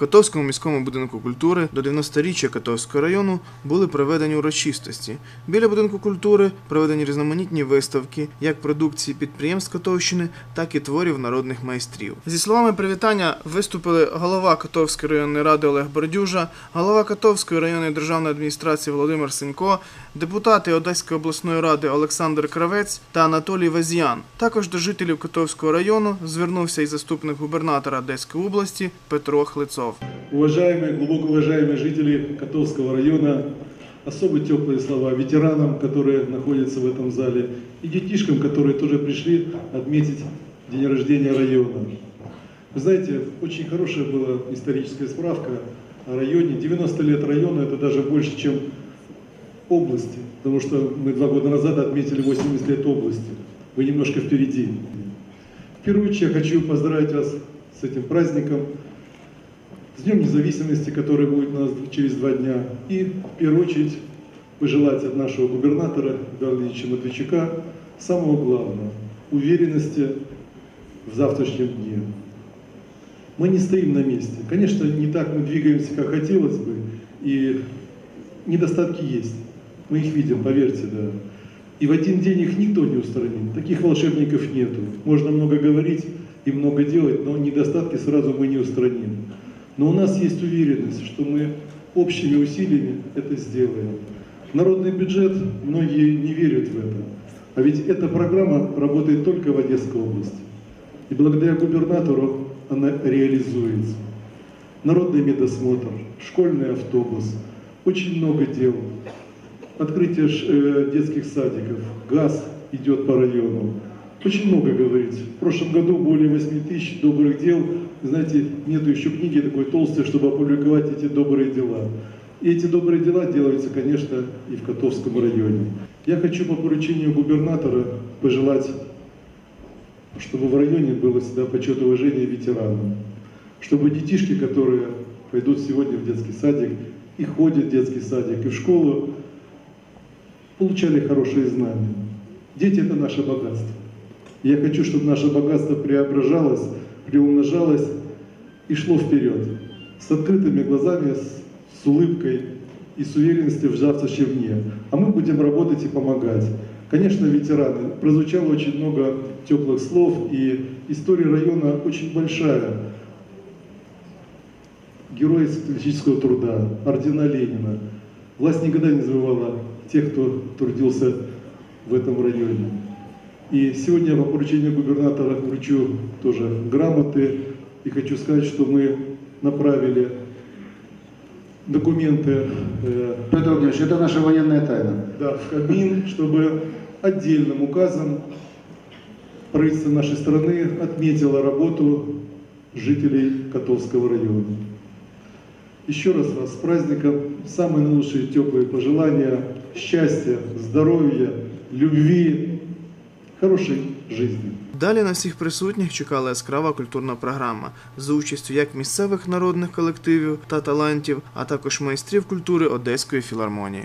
Котовському міському будинку культури до 90-річчя Котовського району були проведені урочистості. Біля будинку культури проведені різноманітні виставки як продукції підприємств Котовщини, так і творів народних майстрів. Зі словами привітання виступили голова Котовської районної ради Олег Бордюжа, голова Котовської районної державної адміністрації Володимир Сенько, депутати Одеської обласної ради Олександр Кравець та Анатолій Вазіян. Також до жителів Котовського району звернувся і заступник губернатора Одеської області Петро Хлицов. Уважаемые, глубоко уважаемые жители Котовского района, особо теплые слова ветеранам, которые находятся в этом зале, и детишкам, которые тоже пришли отметить день рождения района. Вы знаете, очень хорошая была историческая справка о районе. 90 лет района это даже больше, чем области, потому что мы два года назад отметили 80 лет области. Вы немножко впереди. В первую очередь я хочу поздравить вас с этим праздником, Днем независимости, который будет у нас через два дня. И в первую очередь пожелать от нашего губернатора Эдуарда Ильича самого главного – уверенности в завтрашнем дне. Мы не стоим на месте. Конечно, не так мы двигаемся, как хотелось бы, и недостатки есть. Мы их видим, поверьте, да. И в один день их никто не устранит. Таких волшебников нету. Можно много говорить и много делать, но недостатки сразу мы не устраним. Но у нас есть уверенность, что мы общими усилиями это сделаем. Народный бюджет, многие не верят в это. А ведь эта программа работает только в Одесской области. И благодаря губернатору она реализуется. Народный медосмотр, школьный автобус, очень много дел. Открытие э, детских садиков, газ идет по району. Очень много говорить. В прошлом году более 8 тысяч добрых дел. Знаете, нету еще книги такой толстой, чтобы опубликовать эти добрые дела. И эти добрые дела делаются, конечно, и в Котовском районе. Я хочу по поручению губернатора пожелать, чтобы в районе было всегда почет и уважение ветеранам. Чтобы детишки, которые пойдут сегодня в детский садик, и ходят в детский садик, и в школу, получали хорошие знания. Дети – это наше богатство. Я хочу, чтобы наше богатство преображалось, приумножалось и шло вперед. С открытыми глазами, с, с улыбкой и с уверенностью в завтрашнем дне. А мы будем работать и помогать. Конечно, ветераны. Прозвучало очень много теплых слов, и история района очень большая. Герои социалистического труда, ордена Ленина. Власть никогда не забывала тех, кто трудился в этом районе. И сегодня по поручению губернатора вручу тоже грамоты. И хочу сказать, что мы направили документы э, Петр Владимирович, это наша военная тайна. да, в Кабмин, чтобы отдельным указом правительство нашей страны отметило работу жителей Котовского района. Еще раз вас с праздником. Самые наилучшие теплые пожелания, счастья, здоровья, любви, хорошей жизни. Далі на всіх присутніх чекала яскрава культурна програма за участю як місцевих народних колективів та талантів, а також майстрів культури Одеської філармонії.